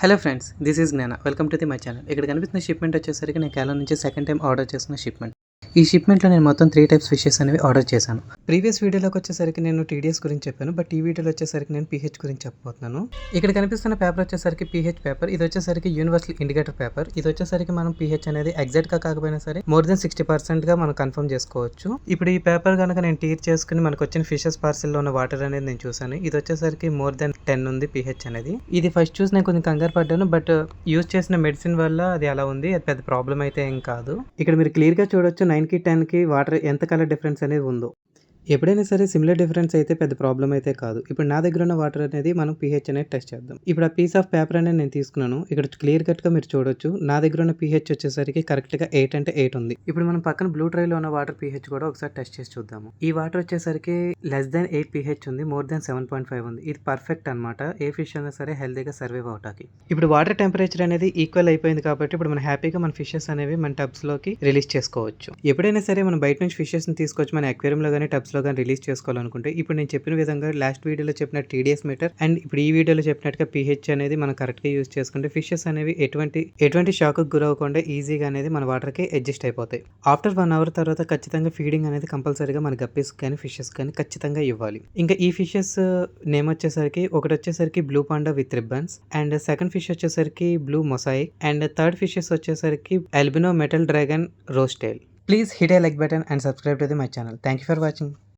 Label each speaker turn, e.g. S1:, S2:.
S1: Hello friends this is Gnana welcome to the my channel. ఇక్కడ కనిపిస్తున్న shipment వచ్చేసరికి నేను కేరళ నుంచి సెకండ్ టైం ఆర్డర్ చేసిన షిప్మెంట్. ఈ షిప్మెంట్లో నేను మొత్తం త్రీ టైప్స్ ఫిషెస్ అనేవి ఆర్డర్ చేశాను. ప్రీవియస్ వీడియోలోకి వచ్చేసరికి నేను టీడీఎస్ గురించి చెప్పాను బట్ ఈ వీడియోలో వచ్చేసరికి నేను పీహెచ్ గురించి చెప్పబోతున్నాను. ఇక్కడ కనిపిస్తున్న పేపర్ వచ్చేసరికి పీహెచ్ పేపర్ ఇది వచ్చేసరికి యూనివర్సల్ ఇండికేటర్ పేపర్ ఇది వచ్చేసరికి మనం పీహెచ్ అనేది ఎగ్జాక్ట్గా కాకపోయినా సరే మోర్ దెన్ సిక్స్టీ పర్సెంట్గా మనం కన్ఫర్మ్ చేసుకోవచ్చు. ఇప్పుడు ఈ పేపర్ కనుక నేను టీర్ చేసుకుని మనకు వచ్చిన ఫిషెస్ పార్సిల్లో ఉన్న వాటర్ అనేది నేను చూసాను ఇది వచ్చేసరికి మోర్ దెన్ టెన్ ఉంది పీహెచ్ అనేది. ఇది ఫస్ట్ చూసి నేను కొంచెం కంగారు పడ్డాను బట్ యూజ్ చేసిన మెడిసిన్ వల్ల అది అలా ఉంది అది పెద్ద ప్రాబ్లం అయితే ఏం కాదు. ఇక్కడ మీరు క్లియర్గా చూడొచ్చు నైన్ టెన్కి టెన్కి వాటర్ ఎంత కలర్ డిఫరెన్స్ అనేది ఉందో. ఎప్పుడైనా సరే సిమిలర్ డిఫరెన్స్ అయితే పెద్ద ప్రాబ్లం అయితే కాదు. ఇప్పుడు నా దగ్గర ఉన్న వాటర్ అనేది మనం పిహెచ్ అనేది టెస్ట్ చేద్దాం. ఇప్పుడు ఆ పీస్ ఆఫ్ పేపర్ అనేది నేను తీసుకున్నాను. ఇక్కడ క్లియర్ కట్గా మీరు చూడొచ్చు. నా దగ్గర ఉన్న పిహెచ్ వచ్చేసరికి కరెక్ట్గా ఎయిట్ అంటే ఎయిట్ ఉంది. ఇప్పుడు మనం పక్కన బ్లూ ట్రైలో ఉన్న వాటర్ పిహెచ్ కూడా ఒకసారి టెస్ట్ చేసి చూద్దాము. ఈ వాటర్ వచ్చేసరికి లెస్ దాన్ ఎయిట్ పీహెచ్ ఉంది. More than seven point five ఉంది. ఇది పర్ఫెక్ట్ అనమాట ఏ ఫిష్ అయినా సరే హెల్తీగా సర్వైవ్ అవటానికి. ఇప్పుడు వాటర్ టెంపరేచర్ అనేది ఈక్వల్ అయిపోయింది కాబట్టి ఇప్పుడు మన హ్యాపీగా మన ఫిషెస్ అనేవి మన టబ్స్లోకి రిలీజ్ చేసుకోవచ్చు. ఎప్పుడైనా సరే మనం బయట నుంచి ఫిషెస్ని తీసుకొచ్చి మన ఎక్వేరియం లో కానీ టబ్స్ లో కానీ రిలీజ్ చేసుకోవాలనుకుంటే ఇప్పుడు నేను చెప్పిన విధంగా లాస్ట్ వీడియోలో చెప్పిన టీడీఎస్ మీటర్ అండ్ ఇప్పుడు ఈ వీడియోలో చెప్పినట్టుగా పిహెచ్ అనేది మనం కరెక్ట్గా యూజ్ చేసుకుంటే ఫిషెస్ అనేవి ఎటువంటి ఎటువంటి షాక్ గురవకుండా ఈజీగా అనేది మన వాటర్కి అడ్జస్ట్ అయిపోతాయి. ఆఫ్టర్ వన్ అవర్ తర్వాత ఖచ్చితంగా ఫీడింగ్ అనేది కంపల్సరీగా మన గప్పీస్ కానీ ఫిషెస్ కానీ ఖచ్చితంగా ఇవ్వాలి. ఇంకా ఈ ఫిషెస్ నేమ్ వచ్చేసరికి ఒకటి వచ్చేసరికి blue panda with ribbons and second fish వచ్చేసరికి blue mosaic and third fishes వచ్చేసరికి albino metal dragon rosetail please hit a like button and subscribe to the my channel. Thank you for watching.